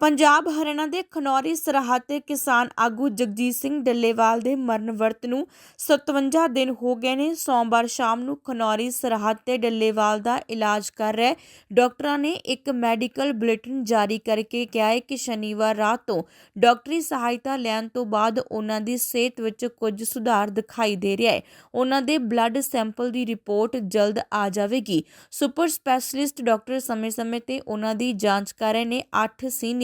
ਪੰਜਾਬ ਹਰਿਆਣਾ ਦੇ ਖਨੌਰੀ ਸਰਹੱਦ ਤੇ ਕਿਸਾਨ ਆਗੂ ਜਗਜੀਤ ਸਿੰਘ ਡੱਲੇਵਾਲ ਦੇ ਮਰਨ ਵਰਤ ਨੂੰ 57 ਦਿਨ ਹੋ ਗਏ ਨੇ। ਸੋਮਵਾਰ ਸ਼ਾਮ ਨੂੰ ਖਨੌਰੀ ਸਰਹੱਦ ਤੇ ਡੱਲੇਵਾਲ ਦਾ ਇਲਾਜ ਕਰ ਰਹੇ ਡਾਕਟਰਾਂ ਨੇ ਇੱਕ ਮੈਡੀਕਲ ਬੁਲੇਟਿਨ ਜਾਰੀ ਕਰਕੇ ਕਿਹਾ ਹੈ ਕਿ ਸ਼ਨੀਵਾਰ ਰਾਤ ਤੋਂ ਡਾਕਟਰੀ ਸਹਾਇਤਾ ਲੈਣ ਤੋਂ ਬਾਅਦ ਉਹਨਾਂ ਦੀ ਸਿਹਤ ਵਿੱਚ ਕੁਝ ਸੁਧਾਰ ਦਿਖਾਈ ਦੇ ਰਿਹਾ ਹੈ। ਉਹਨਾਂ ਦੇ ਬਲੱਡ ਸੈਂਪਲ ਦੀ ਰਿਪੋਰਟ ਜਲਦ ਆ ਜਾਵੇਗੀ। ਸੁਪਰ ਸਪੈਸ਼ਲਿਸਟ ਡਾਕਟਰ ਸਮੇਂ-ਸਮੇਂ ਤੇ ਉਹਨਾਂ ਦੀ ਜਾਂਚ ਕਰ ਰਹੇ ਨੇ। 8 ਸੀਨੀਅਰ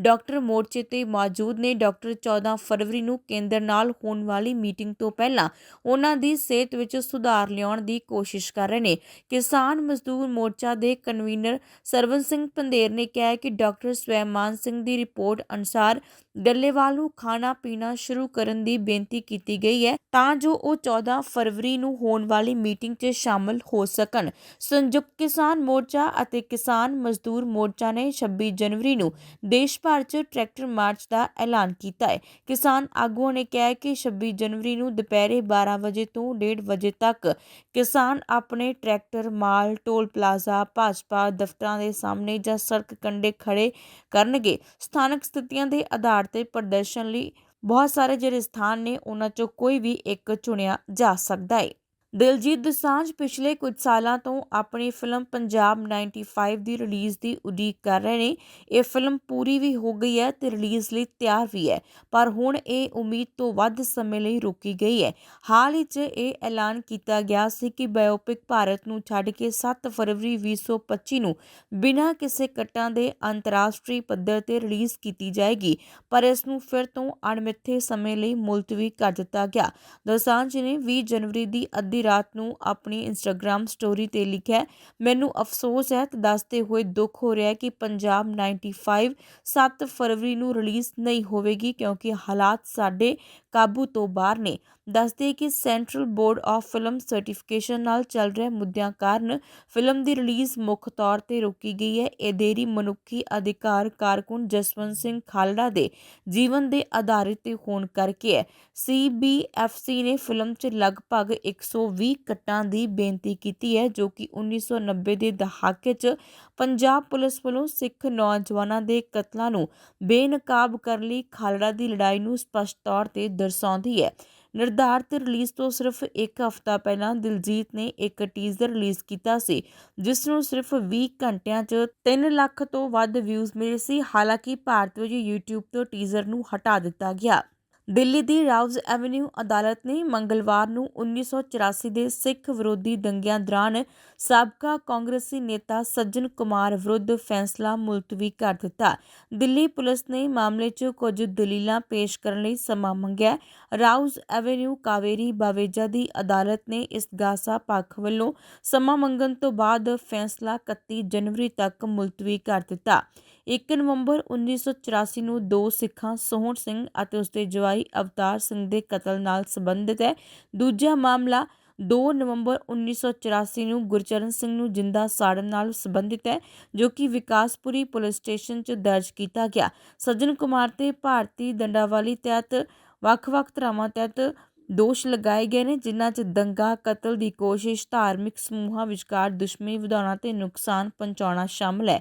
ਡਾਕਟਰ ਮੋਰਚੇ ਤੇ ਮੌਜੂਦ ਨੇ ਡਾਕਟਰ 14 ਫਰਵਰੀ ਨੂੰ ਕੇਂਦਰ ਨਾਲ ਹੋਣ ਵਾਲੀ ਮੀਟਿੰਗ ਤੋਂ ਪਹਿਲਾਂ ਉਹਨਾਂ ਦੀ ਸਿਹਤ ਵਿੱਚ ਸੁਧਾਰ ਲਿਆਉਣ ਦੀ ਕੋਸ਼ਿਸ਼ ਕਰ ਰਹੇ ਨੇ। ਕਿਸਾਨ ਮਜ਼ਦੂਰ ਮੋਰਚਾ ਦੇ ਕਨਵੀਨਰ ਸਰਵਨ ਸਿੰਘ ਪੰਦੇਰ ਨੇ ਕਿਹਾ ਕਿ ਡਾਕਟਰ ਸਵੈਮਾਨ ਸਿੰਘ ਦੀ ਰਿਪੋਰਟ ਅਨੁਸਾਰ ਡੱਲੇਵਾਲ ਨੂੰ ਖਾਣਾ ਪੀਣਾ ਸ਼ੁਰੂ ਕਰਨ ਦੀ ਬੇਨਤੀ ਕੀਤੀ ਗਈ ਹੈ ਤਾਂ ਜੋ ਉਹ 14 ਫਰਵਰੀ ਨੂੰ ਹੋਣ ਵਾਲੀ ਮੀਟਿੰਗ 'ਚ ਸ਼ਾਮਲ ਹੋ ਸਕਣ। ਸੰਯੁਕਤ ਕਿਸਾਨ ਮੋਰਚਾ ਅਤੇ ਕਿਸਾਨ ਮਜ਼ਦੂਰ ਮੋਰਚਾ ਨੇ 26 ਜਨਵਰੀ ਨੂੰ ਦੇਸ਼ ਭਰ 'ਚ ਟਰੈਕਟਰ ਮਾਰਚ ਦਾ ਐਲਾਨ ਕੀਤਾ ਹੈ। ਕਿਸਾਨ ਆਗੂਆਂ ਨੇ ਕਿਹਾ ਕਿ 26 ਜਨਵਰੀ ਨੂੰ ਦੁਪਹਿਰੇ 12 ਵਜੇ ਤੋਂ 1:30 ਵਜੇ ਤੱਕ ਕਿਸਾਨ ਆਪਣੇ tractor, mall, toll plaza, Bhajpa ਦਫ਼ਤਰਾਂ ਦੇ ਸਾਹਮਣੇ ਜਾਂ ਸੜਕ ਕੰਢੇ ਖੜੇ ਕਰਨਗੇ। ਸਥਾਨਕ ਸਥਿਤੀਆਂ ਦੇ ਆਧਾਰ ਤੇ ਪ੍ਰਦਰਸ਼ਨ ਲਈ ਬਹੁਤ ਸਾਰੇ ਜਿਹੜੇ ਸਥਾਨ ਨੇ, ਉਹਨਾਂ ਚੋਂ ਕੋਈ ਵੀ ਇੱਕ ਚੁਣਿਆ ਜਾ ਸਕਦਾ ਹੈ। ਦਿਲਜੀਤ ਦੋਸਾਂਝ ਪਿਛਲੇ ਕੁਝ ਸਾਲਾਂ ਤੋਂ ਆਪਣੀ ਫਿਲਮ ਪੰਜਾਬ 95 ਦੀ ਰਿਲੀਜ਼ ਦੀ ਉਡੀਕ ਕਰ ਰਹੇ ਨੇ। ਇਹ ਫਿਲਮ ਪੂਰੀ ਵੀ ਹੋ ਗਈ ਹੈ ਤੇ ਰਿਲੀਜ਼ ਲਈ ਤਿਆਰ ਵੀ ਹੈ, ਪਰ ਹੁਣ ਇਹ ਉਮੀਦ ਤੋਂ ਵੱਧ ਸਮੇਂ ਲਈ ਰੁਕੀ ਗਈ ਹੈ। ਹਾਲ ਹੀ 'ਚ ਇਹ ਐਲਾਨ ਕੀਤਾ ਗਿਆ ਸੀ ਕਿ ਬਾਇਓਪਿਕ ਭਾਰਤ ਨੂੰ ਛੱਡ ਕੇ 7 ਫਰਵਰੀ 2025 ਨੂੰ ਬਿਨਾਂ ਕਿਸੇ ਕੱਟਾਂ ਦੇ ਅੰਤਰਰਾਸ਼ਟਰੀ ਪੱਧਰ ਤੇ ਰਿਲੀਜ਼ ਕੀਤੀ ਜਾਏਗੀ, ਪਰ ਇਸ ਨੂੰ ਫਿਰ ਤੋਂ ਅਣਮਿੱਥੇ ਸਮੇਂ ਲਈ ਮੁਲਤਵੀ ਕਰ ਦਿੱਤਾ ਗਿਆ। ਦੋਸਾਂਝ ਨੇ 20 ਜਨਵਰੀ ਦੀ ਅੱਧੀ ਰਾਤ ਨੂੰ ਆਪਣੀ ਇੰਸਟਾਗ੍ਰam ਸਟੋਰੀ ਤੇ ਲਿਖਿਆ ਮੈਨੂੰ ਅਫਸੋਸ ਹੈ ਤੇ ਦੱਸਦੇ ਹੋਏ ਦੁੱਖ ਹੋ ਰਿਹਾ ਹੈ ਕਿ ਪੰਜਾਬ 95 7 ਫਰਵਰੀ ਨੂੰ ਰਿਲੀਜ਼ ਨਹੀਂ ਹੋਵੇਗੀ ਕਿਉਂਕਿ ਹਾਲਾਤ ਸਾਡੇ ਕਾਬੂ ਤੋਂ ਬਾਹਰ ਨੇ। ਦੱਸਦੇ ਕਿ central board of film certification ਨਾਲ ਚੱਲ ਰਹੇ ਮੁੱਦਿਆਂ ਕਾਰਨ ਫਿਲਮ ਦੀ ਰਿਲੀਜ਼ ਮੁੱਖ ਤੌਰ ਤੇ ਰੋਕੀ ਗਈ ਹੈ। ਇਹ ਦੇਰੀ ਮਨੁੱਖੀ ਅਧਿਕਾਰ ਕਾਰਕੁਨ ਜਸਵੰਤ ਸਿੰਘ ਖਾਲੜਾ ਦੇ ਜੀਵਨ ਦੇ ਆਧਾਰਿਤ ਤੇ ਹੋਣ ਕਰਕੇ ਹੈ। ਸੀਬੀਐਫਸੀ ਨੇ ਫਿਲਮ 'ਚ ਲਗਭਗ 120 ਕੱਟਾਂ ਦੀ ਬੇਨਤੀ ਕੀਤੀ ਹੈ, ਜੋ ਕਿ 1990 ਦੇ ਦਹਾਕੇ 'ਚ ਪੰਜਾਬ ਪੁਲਿਸ ਵੱਲੋਂ ਸਿੱਖ ਨੌਜਵਾਨਾਂ ਦੇ ਕਤਲਾਂ ਨੂੰ ਬੇਨਕਾਬ ਕਰਨ ਲਈ ਖਾਲੜਾ ਦੀ ਲੜਾਈ ਨੂੰ ਸਪਸ਼ਟ ਤੌਰ ਤੇ ਦਰਸਾਉਂਦੀ ਹੈ। ਨਿਰਧਾਰਤ ਰਿਲੀਜ਼ ਤੋਂ ਸਿਰਫ ਇੱਕ ਹਫ਼ਤਾ ਪਹਿਲਾਂ ਦਿਲਜੀਤ ਨੇ ਇੱਕ ਟੀਜ਼ਰ ਰਿਲੀਜ਼ ਕੀਤਾ ਸੀ, ਜਿਸ ਨੂੰ ਸਿਰਫ 20 ਘੰਟਿਆਂ 'ਚ 3 ਲੱਖ ਤੋਂ ਵੱਧ ਵਿਊਜ਼ ਮਿਲੇ ਸੀ। ਹਾਲਾਂਕਿ ਭਾਰਤ ਵਿੱਚ YouTube ਤੋਂ ਟੀਜ਼ਰ ਨੂੰ ਹਟਾ ਦਿੱਤਾ ਗਿਆ। ਦਿੱਲੀ ਦੀ ਰਾਉਜ਼ ਐਵਨਿਊ ਅਦਾਲਤ ਨੇ ਮੰਗਲਵਾਰ ਨੂੰ 1984 ਦੇ ਸਿੱਖ ਵਿਰੋਧੀ ਦੰਗਿਆਂ ਦੌਰਾਨ ਸਾਬਕਾ ਕਾਂਗਰਸੀ ਨੇਤਾ ਸੱਜਣ ਕੁਮਾਰ ਵਿਰੁੱਧ ਫੈਸਲਾ ਮੁਲਤਵੀ ਕਰ ਦਿੱਤਾ। ਦਿੱਲੀ ਪੁਲਿਸ ਨੇ ਮਾਮਲੇ 'ਚ ਕੁਝ ਦਲੀਲਾਂ ਪੇਸ਼ ਕਰਨ ਲਈ ਸਮਾਂ ਮੰਗਿਆ। ਰਾਉਜ਼ ਐਵਨਿਊ ਕਾਵੇਰੀ ਬਾਵੇਜਾ ਦੀ ਅਦਾਲਤ ਨੇ ਇਸ ਗਾਸਾ ਪੱਖ ਵੱਲੋਂ ਸਮਾਂ ਮੰਗਣ ਤੋਂ ਬਾਅਦ ਫੈਸਲਾ 31 ਜਨਵਰੀ ਤੱਕ ਮੁਲਤਵੀ ਕਰ ਦਿੱਤਾ। ਇੱਕ ਨਵੰਬਰ 1984 ਨੂੰ ਦੋ ਸਿੱਖਾਂ, ਸੋਹਣ ਸਿੰਘ ਅਤੇ ਉਸਦੇ ਜਵਾਈ ਅਵਤਾਰ ਸਿੰਘ ਦੇ ਕਤਲ ਨਾਲ ਸੰਬੰਧਿਤ ਹੈ। ਦੂਜਾ ਮਾਮਲਾ 2 ਨਵੰਬਰ 1984 ਨੂੰ ਗੁਰਚਰਨ ਸਿੰਘ ਨੂੰ ਜਿੰਦਾ ਸਾੜਨ ਨਾਲ ਸੰਬੰਧਿਤ ਹੈ, ਜੋ ਕਿ ਵਿਕਾਸਪੁਰੀ ਪੁਲਿਸ ਸਟੇਸ਼ਨ 'ਚ ਦਰਜ ਕੀਤਾ ਗਿਆ। ਸੱਜਣ ਕੁਮਾਰ ਤੇ ਭਾਰਤੀ ਦੰਡਾਵਲੀ ਤਹਿਤ ਵੱਖ-ਵੱਖ ਧਰਾਵਾਂ ਤਹਿਤ ਦੋਸ਼ ਲਗਾਏ ਗਏ ਨੇ, ਜਿਨ੍ਹਾਂ 'ਚ ਦੰਗਾ ਕਤਲ ਦੀ ਕੋਸ਼ਿਸ਼, ਧਾਰਮਿਕ ਸਮੂਹਾਂ ਵਿਚਕਾਰ ਦੁਸ਼ਮਣੀ ਵਧਾਉਣਾ ਤੇ ਨੁਕਸਾਨ ਪਹੁੰਚਾਉਣਾ ਸ਼ਾਮਲ ਹੈ।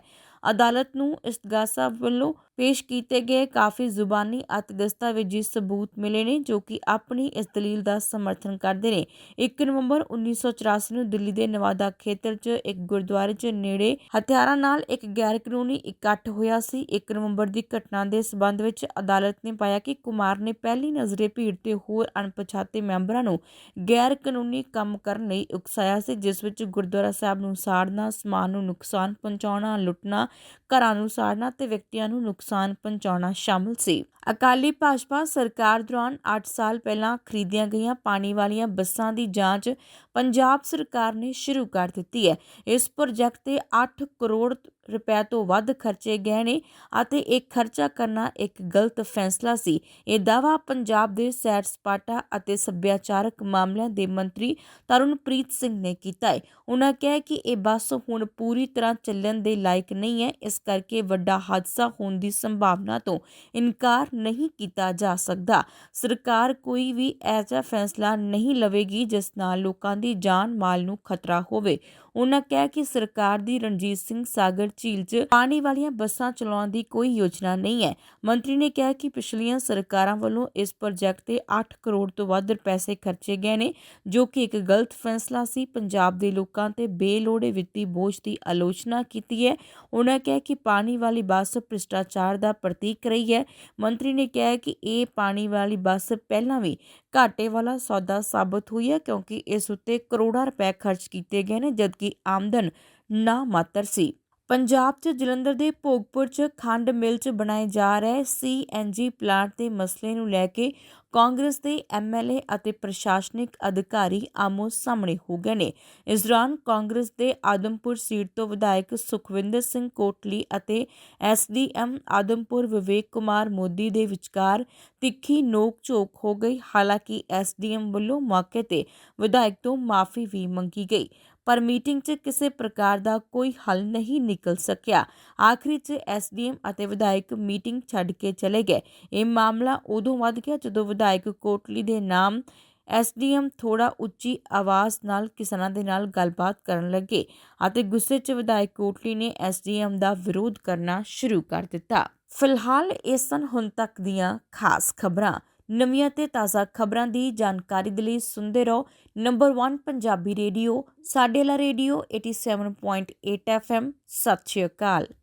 ਅਦਾਲਤ ਨੂੰ ਇਸ ਇਸਤਗਾਸਾ ਵੱਲੋਂ ਪੇਸ਼ ਕੀਤੇ ਗਏ ਕਾਫੀ ਜ਼ੁਬਾਨੀ ਅਤੇ ਦਸਤਾਵੇਜ਼ੀ ਸਬੂਤ ਮਿਲੇ ਨੇ ਜੋ ਕਿ ਆਪਣੀ ਇਸ ਦਲੀਲ ਦਾ ਸਮਰਥਨ ਕਰਦੇ ਨੇ। 1 ਨਵੰਬਰ 1984 ਨੂੰ ਦਿੱਲੀ ਦੇ ਨਵਾਦਾ ਖੇਤਰ 'ਚ ਇੱਕ ਗੁਰਦੁਆਰੇ 'ਚ ਨੇੜੇ ਹਥਿਆਰਾਂ ਨਾਲ ਇੱਕ ਗੈਰ ਕਾਨੂੰਨੀ ਇਕੱਠ ਹੋਇਆ ਸੀ। 1 ਨਵੰਬਰ ਦੀ ਘਟਨਾ ਦੇ ਸਬੰਧ ਵਿੱਚ ਅਦਾਲਤ ਨੇ ਪਾਇਆ ਕਿ ਕੁਮਾਰ ਨੇ ਪਹਿਲੀ ਨਜ਼ਰੇ ਭੀੜ ਤੇ ਹੋਰ ਅਣਪਛਾਤੇ ਮੈਂਬਰਾਂ ਨੂੰ ਗੈਰ ਕਾਨੂੰਨੀ ਕੰਮ ਕਰਨ ਲਈ ਉਕਸਾਇਆ ਸੀ, ਜਿਸ ਵਿੱਚ ਗੁਰਦੁਆਰਾ ਸਾਹਿਬ ਨੂੰ ਸਾੜਨਾ, ਸਮਾਨ ਨੂੰ ਨੁਕਸਾਨ ਪਹੁੰਚਾਉਣਾ, ਲੁੱਟਣਾ, ਘਰਾਂ ਨੂੰ ਸਾੜਨਾ ਤੇ ਵਿਅਕਤੀਆਂ ਨੂੰ ਨੁਕਸਾਨ ਪਹੁੰਚਾਉਣਾ ਸ਼ਾਮਲ ਸੀ। ਅਕਾਲੀ ਭਾਜਪਾ ਸਰਕਾਰ ਦੌਰਾਨ 8 ਸਾਲ ਪਹਿਲਾਂ ਖਰੀਦੀਆਂ ਗਈਆਂ ਪਾਣੀ ਵਾਲੀਆਂ ਬੱਸਾਂ ਦੀ ਜਾਂਚ ਪੰਜਾਬ ਸਰਕਾਰ ਨੇ ਸ਼ੁਰੂ ਕਰ ਦਿੱਤੀ ਹੈ। ਇਸ ਪ੍ਰੋਜੈਕਟ ਤੇ 8 ਕਰੋੜ ਰੁਪਏ ਤੋਂ ਵੱਧ ਖਰਚੇ ਗਏ ਨੇ ਅਤੇ ਇਹ ਖਰਚਾ ਕਰਨਾ ਇੱਕ ਗਲਤ ਫੈਸਲਾ ਸੀ। ਇਹ ਦਾਅਵਾ ਪੰਜਾਬ ਦੇ ਸੈਰ ਸਪਾਟਾ ਅਤੇ ਸੱਭਿਆਚਾਰਕ ਮਾਮਲਿਆਂ ਦੇ ਮੰਤਰੀ ਤਰੁਣਪ੍ਰੀਤ ਸਿੰਘ ਨੇ ਕੀਤਾ ਹੈ। ਉਹਨਾਂ ਕਿਹਾ ਕਿ ਇਹ ਬੱਸ ਹੁਣ ਪੂਰੀ ਤਰ੍ਹਾਂ ਚੱਲਣ ਦੇ ਲਾਇਕ ਨਹੀਂ ਹੈ। ਇਸ ਕਰਕੇ ਵੱਡਾ ਹਾਦਸਾ ਹੋਣ ਦੀ ਸੰਭਾਵਨਾ ਤੋਂ ਇਨਕਾਰ ਨਹੀਂ ਕੀਤਾ ਜਾ ਸਕਦਾ। ਸਰਕਾਰ ਕੋਈ ਵੀ ਐਸਾ ਫੈਸਲਾ ਨਹੀਂ ਲਵੇਗੀ ਜਿਸ ਨਾਲ ਲੋਕਾਂ ਦੀ ਜਾਨ ਮਾਲ ਨੂੰ ਖਤਰਾ ਹੋਵੇ। ਉਹਨਾਂ ਕਿਹਾ ਕਿ ਸਰਕਾਰ ਦੀ ਰਣਜੀਤ ਸਿੰਘ ਸਾਗਰ ਝੀਲ 'ਚ ਪਾਣੀ ਵਾਲੀਆਂ ਬੱਸਾਂ ਚਲਾਉਣ ਦੀ ਕੋਈ ਯੋਜਨਾ ਨਹੀਂ ਹੈ। ਮੰਤਰੀ ਨੇ ਕਿਹਾ ਕਿ ਪਿਛਲੀਆਂ ਸਰਕਾਰਾਂ ਵੱਲੋਂ ਇਸ ਪ੍ਰੋਜੈਕਟ ਤੇ 8 ਕਰੋੜ ਤੋਂ ਵੱਧ ਪੈਸੇ ਖਰਚੇ ਗਏ ਨੇ, ਜੋ ਕਿ ਇੱਕ ਗਲਤ ਫੈਸਲਾ ਸੀ। ਪੰਜਾਬ ਦੇ ਲੋਕਾਂ ਤੇ ਬੇਲੋੜੇ ਵਿੱਤੀ ਬੋਝ ਦੀ ਆਲੋਚਨਾ ਕੀਤੀ ਹੈ। ਉਹਨਾਂ ਕਿਹਾ ਕਿ ਪਾਣੀ ਵਾਲੀ ਬੱਸ ਭ੍ਰਿਸ਼ਟਾਚਾਰ ਦਾ ਪ੍ਰਤੀਕ ਰਹੀ ਹੈ। ਮੰਤਰੀ ਨੇ ਕਿਹਾ ਕਿ ਇਹ ਪਾਣੀ ਵਾਲੀ ਬੱਸ ਪਹਿਲਾਂ ਵੀ ਘਾਟੇ ਵਾਲਾ ਸੌਦਾ ਸਾਬਤ ਹੋਈ ਹੈ, ਕਿਉਂਕਿ ਇਸ ਉੱਤੇ ਕਰੋੜਾਂ ਰੁਪਏ ਖਰਚ ਕੀਤੇ ਗਏ ਨੇ, ਜਦਕਿ ਆਮਦਨ ਨਾ ਮਾਤਰ ਸੀ। ਪੰਜਾਬ 'ਚ ਜਲੰਧਰ ਦੇ ਭੋਗਪੁਰ 'ਚ ਖੰਡ ਮਿਲ 'ਚ ਬਣਾਏ ਜਾ ਰਹੇ ਸੀਐਨਜੀ ਪਲਾਂਟ ਦੇ ਮਸਲੇ ਨੂੰ ਲੈ ਕੇ ਕਾਂਗਰਸ ਦੇ ਐਮਐਲਏ ਅਤੇ ਪ੍ਰਸ਼ਾਸਨਿਕ ਅਧਿਕਾਰੀ ਆਮੋ ਸਾਹਮਣੇ ਹੋ ਗਏ ਨੇ। ਇਸ ਦੌਰਾਨ ਕਾਂਗਰਸ ਦੇ ਆਦਮਪੁਰ ਸੀਟ ਤੋਂ ਵਿਧਾਇਕ ਸੁਖਵਿੰਦਰ ਸਿੰਘ ਕੋਟਲੀ ਅਤੇ ਐਸਡੀਐਮ ਆਦਮਪੁਰ ਵਿਵੇਕ ਕੁਮਾਰ ਮੋਦੀ ਦੇ ਵਿਚਕਾਰ ਤਿੱਖੀ ਨੋਕ ਝੋਕ ਹੋ ਗਈ। ਹਾਲਾਂਕਿ ਐਸਡੀਐਮ ਵੱਲੋਂ ਮੌਕੇ ਤੇ ਵਿਧਾਇਕ ਤੋਂ ਮਾਫੀ ਵੀ ਮੰਗੀ ਗਈ। ਪਰ ਮੀਟਿੰਗ 'ਚ ਕਿਸੇ ਪ੍ਰਕਾਰ ਦਾ ਕੋਈ ਹੱਲ ਨਹੀਂ ਨਿਕਲ ਸਕਿਆ। ਆਖਰੀ 'ਚ ਐਸਡੀਐਮ ਅਤੇ ਵਿਧਾਇਕ ਮੀਟਿੰਗ ਛੱਡ ਕੇ ਚਲੇ ਗਏ। ਇਹ ਮਾਮਲਾ ਉਦੋਂ ਵੱਧ ਗਿਆ ਜਦੋਂ ਵਿਧਾਇਕ ਕੋਟਲੀ ਦੇ ਨਾਮ ਐਸਡੀਐਮ ਥੋੜਾ ਉੱਚੀ ਆਵਾਜ਼ ਨਾਲ ਕਿਸਾਨਾਂ ਦੇ ਨਾਲ ਗੱਲਬਾਤ ਕਰਨ ਲੱਗੇ ਅਤੇ ਗੁੱਸੇ 'ਚ ਵਿਧਾਇਕ ਕੋਟਲੀ ਨੇ ਐਸਡੀਐਮ ਦਾ ਵਿਰੋਧ ਕਰਨਾ ਸ਼ੁਰੂ ਕਰ ਦਿੱਤਾ। ਫਿਲਹਾਲ ਇਹ ਸਨ ਹੁਣ ਤੱਕ ਦੀਆਂ ਖਾਸ ਖਬਰਾਂ। ਨਵੀਆਂ ਤੇ ਤਾਜ਼ਾ ਖਬਰਾਂ ਦੀ ਜਾਣਕਾਰੀ ਦੇ ਲਈ ਸੁਣਦੇ ਰਹੋ ਨੰਬਰ 1 ਪੰਜਾਬੀ ਰੇਡੀਓ, ਸਾਡੇ ਲਾ ਰੇਡੀਓ 87.8 ਐਫਐਮ ਸਤਿ ਸ਼੍ਰੀ ਅਕਾਲ।